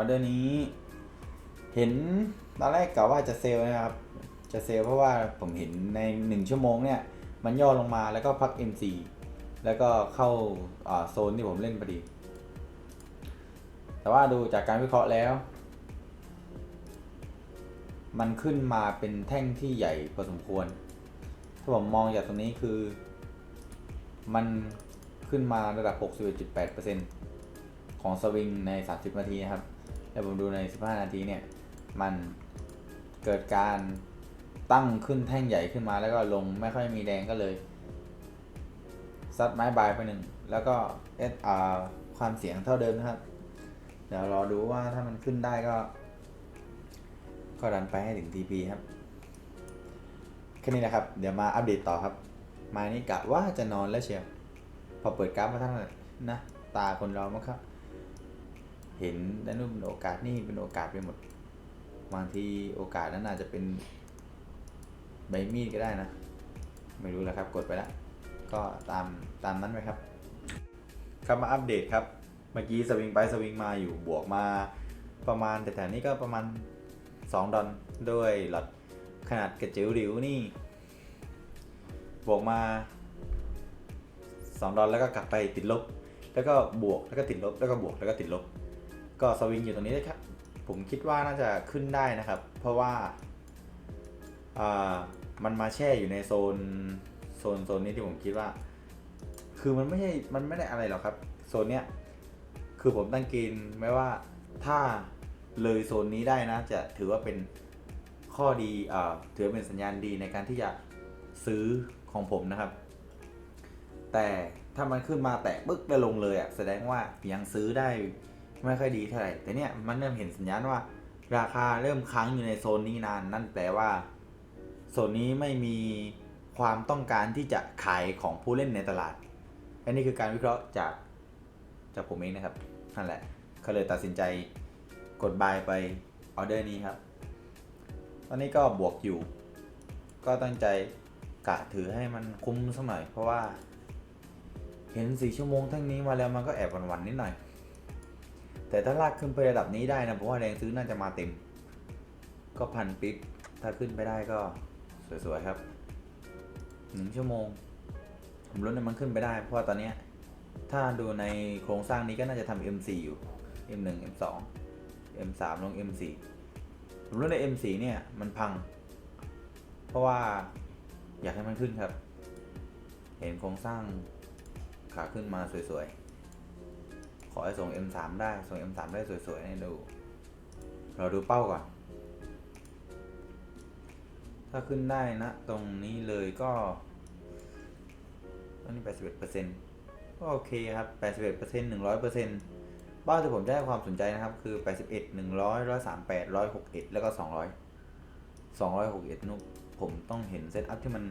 อเดอร์นี้ เห็นตอนแรกกะว่าจะเซลนะครับ จะเซลเพราะว่าผมเห็นใน 1 ชั่วโมงเนี่ยมันย่อลงมาแล้วก็พัก MC แล้วก็เข้าอ่าโซนที่ผมเล่นพอดี แต่ว่าดูจากการวิเคราะห์แล้ว มันขึ้นมาเป็นแท่งที่ใหญ่พอสมควร ถ้าผมมองจากตรงนี้คือ มันขึ้นมาระดับ 61.8%ของสวิงใน 30 นาทีนะครับ แล้วผมดูใน 15 นาทีเนี่ย มันเกิดการตั้งขึ้นแท่งใหญ่ขึ้นมาแล้วก็ลงไม่ค่อยมีแดงก็เลย ซัดไม้บายไปหนึ่ง แล้วก็เอสอาความเสียงเท่าเดิมนะครับ เดี๋ยวรอดูว่าถ้ามันขึ้นได้ก็ ก็ดันไปให้ถึง TP ครับแค่นี้นะครับ เดี๋ยวมาอัปเดตต่อครับ มานี่กะว่าจะนอนแล้วเชียว พอเปิดกราฟมาทั้งนั้นนะ ตาคนเรามั้งครับ เห็นด้านนู้นเป็นโอกาสนี่เป็นโอกาสไปหมด บางทีโอกาสนั้นอาจจะเป็นใบมีดก็ได้นะ ไม่รู้แล้วครับ กดไปแล้ว ก็ตามตามนั้นไปครับครับมาอัปเดตครับ เมื่อกี้สวิงไปสวิงมาอยู่บวกมาประมาณแต่แถวนี้ก็ประมาณ 2 ดอลด้วยหลอดขนาดกระจิ๋วหริวนี่ บวกมา 2 ดอลแล้วก็กลับไปติดลบ แล้วก็บวกแล้วก็ติดลบ แล้วก็บวกแล้วก็ติดลบ ก็สวิงอยู่ตรงนี้เลยครับ ผมคิดว่าน่าจะขึ้นได้นะครับ เพราะว่าอ่ามันมาแช่อยู่ในโซนโซนโซนนี้ที่ผมคิดว่า คือมันไม่ใช่ มันไม่ได้อะไรหรอกครับ โซนเนี้ย คือผมตั้งเกณฑ์ไว้ว่าถ้าเลยโซนนี้ได้นะ จะถือว่าเป็นข้อดีอ่าถือว่าเป็นสัญญาณดีในการที่จะซื้อของผมนะครับ แต่ถ้ามันขึ้นมาแตะปึ๊กแล้ลงเลยอะแสดงว่ายังซื้อได้ ไม่ค่อยดีเท่าไหร่ แต่เนี่ยมันเริ่มเห็นสัญญาณว่า ราคาเริ่มค้างอยู่ในโซนนี้นาน นั่นแปลว่าโซนนี้ไม่มีความต้องการที่จะขายของผู้เล่นในตลาด อันนี้คือการวิเคราะห์จากจากผมเองนะครับ นั่นแหละก็เลยตัดสินใจกดบายไปออเดอร์นี้ครับ ตอนนี้ก็บวกอยู่ ก็ตั้งใจกะถือให้มันคุ้มสักหน่อย เพราะว่า เห็นสี่ชั่วโมงทั้งนี้มาแล้วมันก็แอบหวันๆนิดหน่อย แต่ถ้าลากขึ้นไประดับนี้ได้นะผมว่าแรงซื้อน่าจะมาเต็ม ก็พันปิ๊บถ้าขึ้นไปได้ก็สวยๆครับหนึ่งชั่วโมง ผมรู้ว่ามันขึ้นไปได้ เพราะว่าตอนนี้ถ้าดูในโครงสร้างนี้ก็น่าจะทำ M4 อยู่ M1 M2 M3 ลง M4 ผมรู้ใน M4 เนี่ยมันพัง เพราะว่าอยากให้มันขึ้นครับ เห็นโครงสร้างขาขึ้นมาสวยๆ ขอให้ส่ง M3 ได้ ส่ง M3 ได้สวยๆให้ดู เราดูเป้าก่อน ถ้าขึ้นได้นะ ตรงนี้เลยก็ตอนนี้ 81%ก็โอเคครับ 81% 100%เป้าที่ผมจะให้ความสนใจนะครับ คือ 81 100 138 161 แล้วก็ 200 261นุกผมต้องเห็นเซตอัพที่มัน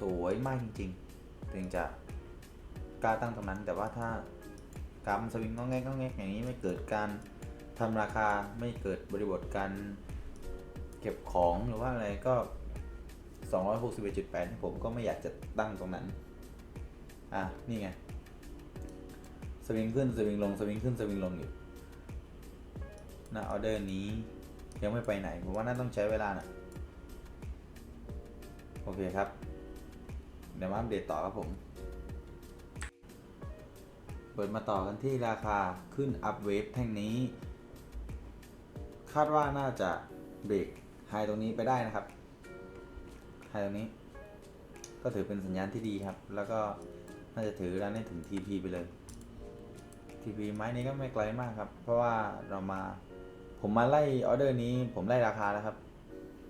สวยมากจริงๆ ถึงจะกล้าตั้งตรงนั้นแต่ว่าถ้า กรามสวิงก็แงกก็แงกอย่างนี้ไม่เกิดการทำราคาไม่เกิดบริบทการเก็บของหรือว่าอะไรก็ 261.8ที่ผมก็ไม่อยากจะตั้งตรงนั้น อะ นี่ไง สวิงขึ้น สวิงลง สวิงขึ้น สวิงลงอยู่นะออเดอร์นี้ยังไม่ไปไหน ผมว่าน่าต้องใช้เวลานะโอเคครับ เดี๋ยวมาอัปเดตต่อครับผม เปิดมาต่อกันที่ราคาขึ้นอัพเวฟแท่งนี้ คาดว่าน่าจะเบรกไฮตรงนี้ไปได้นะครับไฮตรงนี้ ก็ถือเป็นสัญญาณที่ดีครับ แล้วก็น่าจะถือร้านได้ถึง TP ไปเลย TP ไม้นี้ก็ไม่ไกลมากครับ เพราะว่าเรามาผมมาไล่ออเดอร์นี้ ผมไล่ราคาแล้วครับ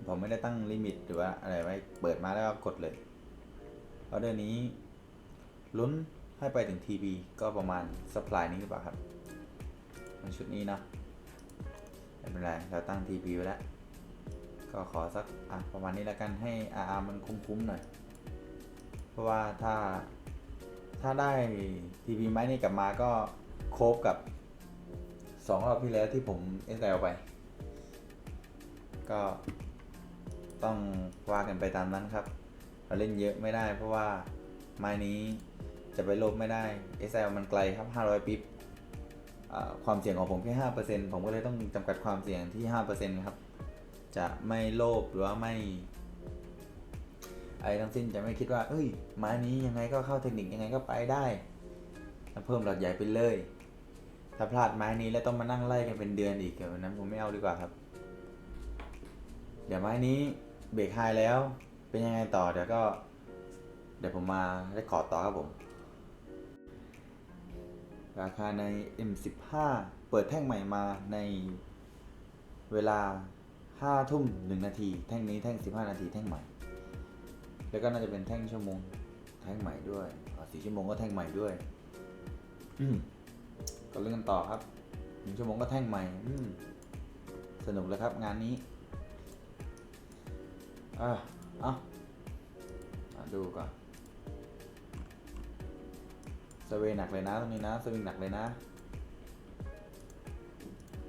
ผมไม่ได้ตั้งลิมิตหรือว่าอะไรไว้เปิดมาแล้วก็กดเลยออเดอร์นี้ลุ้น ให้ไปถึง TP ก็ประมาณ supply นี้หรือเปล่าครับมันชุดนี้เนาะไม่เป็นไรเราตั้ง TP ไว้แล้ว ก็ขอสักอะประมาณนี้แล้วกันให้ RR มันคุ้มๆหน่อย เพราะว่าถ้าถ้าได้ TP ไม้นี่กลับมาก็โคบกับสองรอบที่แล้วที่ผม SL ไป ก็ต้องว่ากันไปตามนั้นครับ เราเล่นเยอะไม่ได้เพราะว่าไม้นี้ จะไปลบไม่ได้ SL มันไกลครับ 500ปิ๊บความเสี่ยงของผมแค่ห้าเปอร์เซ็นผมก็เลยต้องจำกัดความเสี่ยงที่ห้าเปอร์เซ็นครับ จะไม่โลภหรือว่าไม่อะไรทั้งสิ้นจะไม่คิดว่า เอ้ยไม้นี้ยังไงก็เข้าเทคนิคยังไงก็ไปได้แล้วเพิ่มหลอดใหญ่ไปเลย ถ้าพลาดไม้นี้แล้วต้องมานั่งไล่กันเป็นเดือนอีกแบบนั้นผมไม่เอาดีกว่าครับ เดี๋ยวไม้นี้เบรกไฮแล้ว เป็นยังไงต่อเดี๋ยวก็ เดี๋ยวผมมาได้ขอร์ดต่อครับผม ราคาใน M15 เปิดแท่งใหม่มาในเวลา5ทุ่ม1นาที แท่งนี้แท่ง 15 นาทีแท่งใหม่ แล้วก็น่าจะเป็นแท่งชั่วโมง แท่งใหม่ด้วยสี่ชั่วโมงก็แท่งใหม่ด้วยอืก็เรื่องกันต่อครับหนึ่งชั่วโมงก็แท่งใหม่อืสนุกเลยครับงานนี้อะเอาอะดูก่อน สเวหนักเลยนะตรงนี้นะสวิงหนักเลยนะ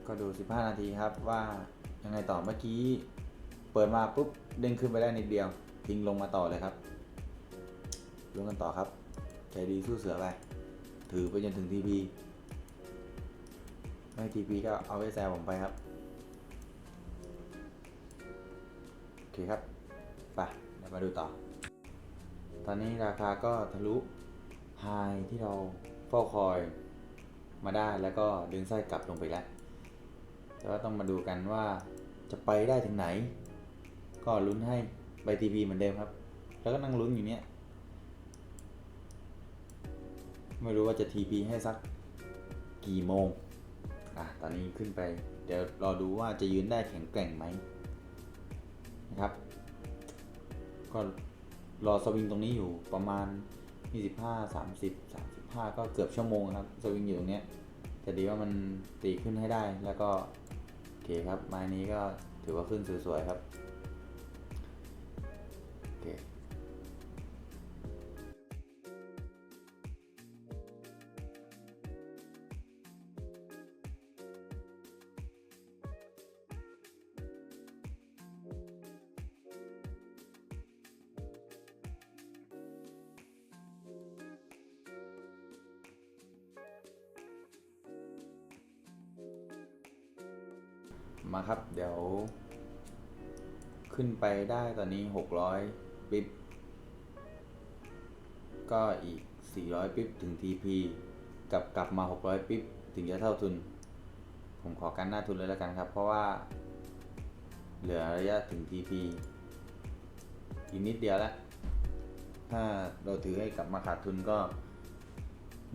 ก็ดู 15 นาทีครับว่ายังไงต่อเมื่อกี้ เปิดมาปุ๊บเด้งขึ้นไปได้นิดเดียว ทิ้งลงมาต่อเลยครับลงกันต่อครับ ใจดีสู้เสือไป ถือไปจนถึงทีพีไม่ทีพีก็เอาไว้แซวผมไปครับโอเคครับไปเดี๋ยวมาดูต่อ ตอนนี้ราคาก็ทะลุ ไฮที่เราเฝ้าคอยมาได้แล้วก็ดึงไส้กลับลงไปแล้วแต่ว่าต้องมาดูกันว่าจะไปได้ถึงไหน ก็ลุ้นให้ไปทีพีเหมือนเดิมครับ แล้วก็นั่งลุ้นอยู่เนี้ยไม่รู้ว่าจะทีพีให้สักกี่โมงอะตอนนี้ขึ้นไป เดี๋ยวรอดูว่าจะยืนได้แข็งแกร่งไหมนะครับ ก็รอสวิงตรงนี้อยู่ประมาณ 25 30 35ก็เกือบชั่วโมงครับสวิงอยู่ตรงเนี้ยแต่ดีว่ามันตีขึ้นให้ได้แล้วก็โอเคครับไม้นี้ก็ถือว่าขึ้นสวยๆครับ มาครับ เดี๋ยว ขึ้นไปได้ตอนนี้ 600 ปิ๊บ ก็อีก 400 ปิ๊บ ถึง TP กับกลับมา 600 ปิ๊บ ถึงจะเท่าทุน ผมขอกันหน้าทุนเลยแล้วกันครับ เพราะว่า เหลือระยะถึง TP อีกนิดเดียวแล้ว ถ้าเราถือให้กลับมาขาดทุนก็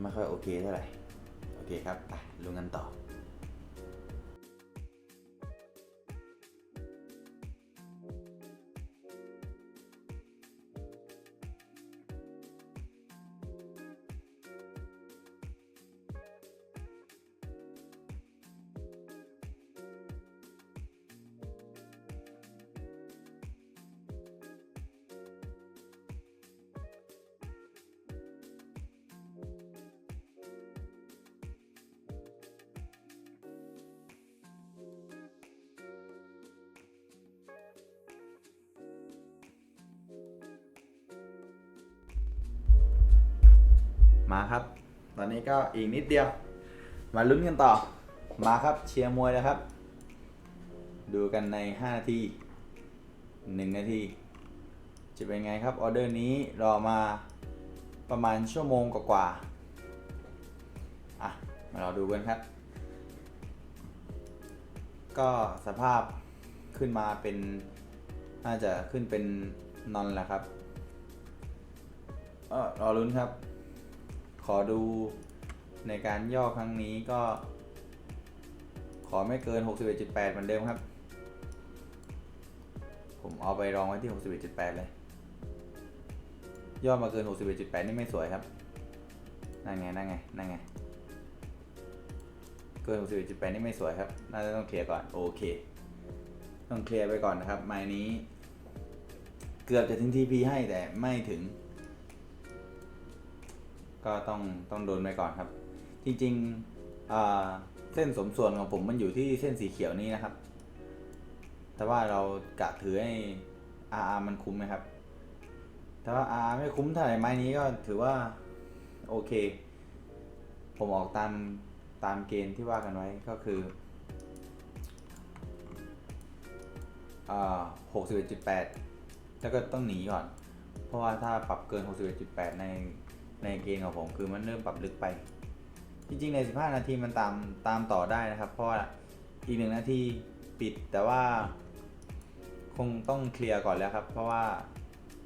ไม่ค่อยโอเคเท่าไหร่ โอเคครับ ไปลงกันต่อ มาครับ ตอนนี้ก็อีกนิดเดียว มาลุ้นกันต่อ มาครับเชียร์มวยแล้วครับ ดูกันใน 5 นาที 1 นาที จะเป็นไงครับออเดอร์นี้รอมาประมาณชั่วโมงกว่าๆอะ มาเราดูกันครับ ก็สภาพขึ้นมาเป็นน่าจะขึ้นเป็นนอนแหละครับ เออรอลุ้นครับ ขอดูในการย่อครั้งนี้ก็ ขอไม่เกิน 61.8 เหมือนเดิมครับ ผมเอาไปรองไว้ที่ 61.8 เลย ย่อมาเกิน 61.8 นี่ไม่สวยครับ นั่นไง นั่นไง นั่นไง เกิน 61.8 นี่ไม่สวยครับ น่าจะต้องเคลียร์ก่อน โอเค ต้องเคลียร์ไปก่อนนะครับไม้นี้ เกือบจะถึง TP ให้แต่ไม่ถึง ก็ต้องต้องโดนไปก่อนครับ จริงๆเส้นสมส่วนของผมมันอยู่ที่เส้นสีเขียวนี้นะครับ แต่ว่าเรากะถือให้ RR มันคุ้มไหมครับ แต่ว่า RR ไม่คุ้มเท่าไหร่ไม้นี้ก็ถือว่าโอเค ผมออกตามตามเกณฑ์ที่ว่ากันไว้ก็คืออ่า61.8แล้วก็ต้องหนีก่อน เพราะว่าถ้าปรับเกิน 61.8 ใน ในเกณฑ์ของผมคือมันเริ่มปรับลึกไป จริงๆ ใน 15 นาทีมันตามตามต่อได้นะครับ เพราะว่าอีกหนึ่งนาทีปิดแต่ว่า คงต้องเคลียร์ก่อนแล้วครับ เพราะว่า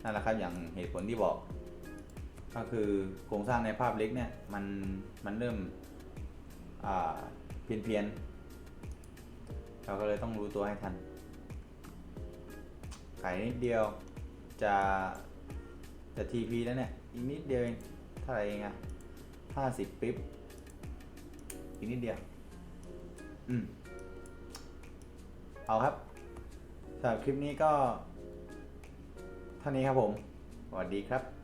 นั่นแหละครับอย่างเหตุผลที่บอก ก็คือโครงสร้างในภาพเล็กเนี่ยมันมันเริ่มเพี้ยนเพียนเราก็เลยต้องรู้ตัวให้ทันขายนิดเดียวจะจะทีพีแล้วเนี่ย อีกนิดเดียวเอง เท่าไหร่เองอะห้าสิบปิ๊บ อีกนิดเดียว อืม เอาครับสำหรับคลิปนี้ก็ เท่านี้ครับผม สวัสดีครับ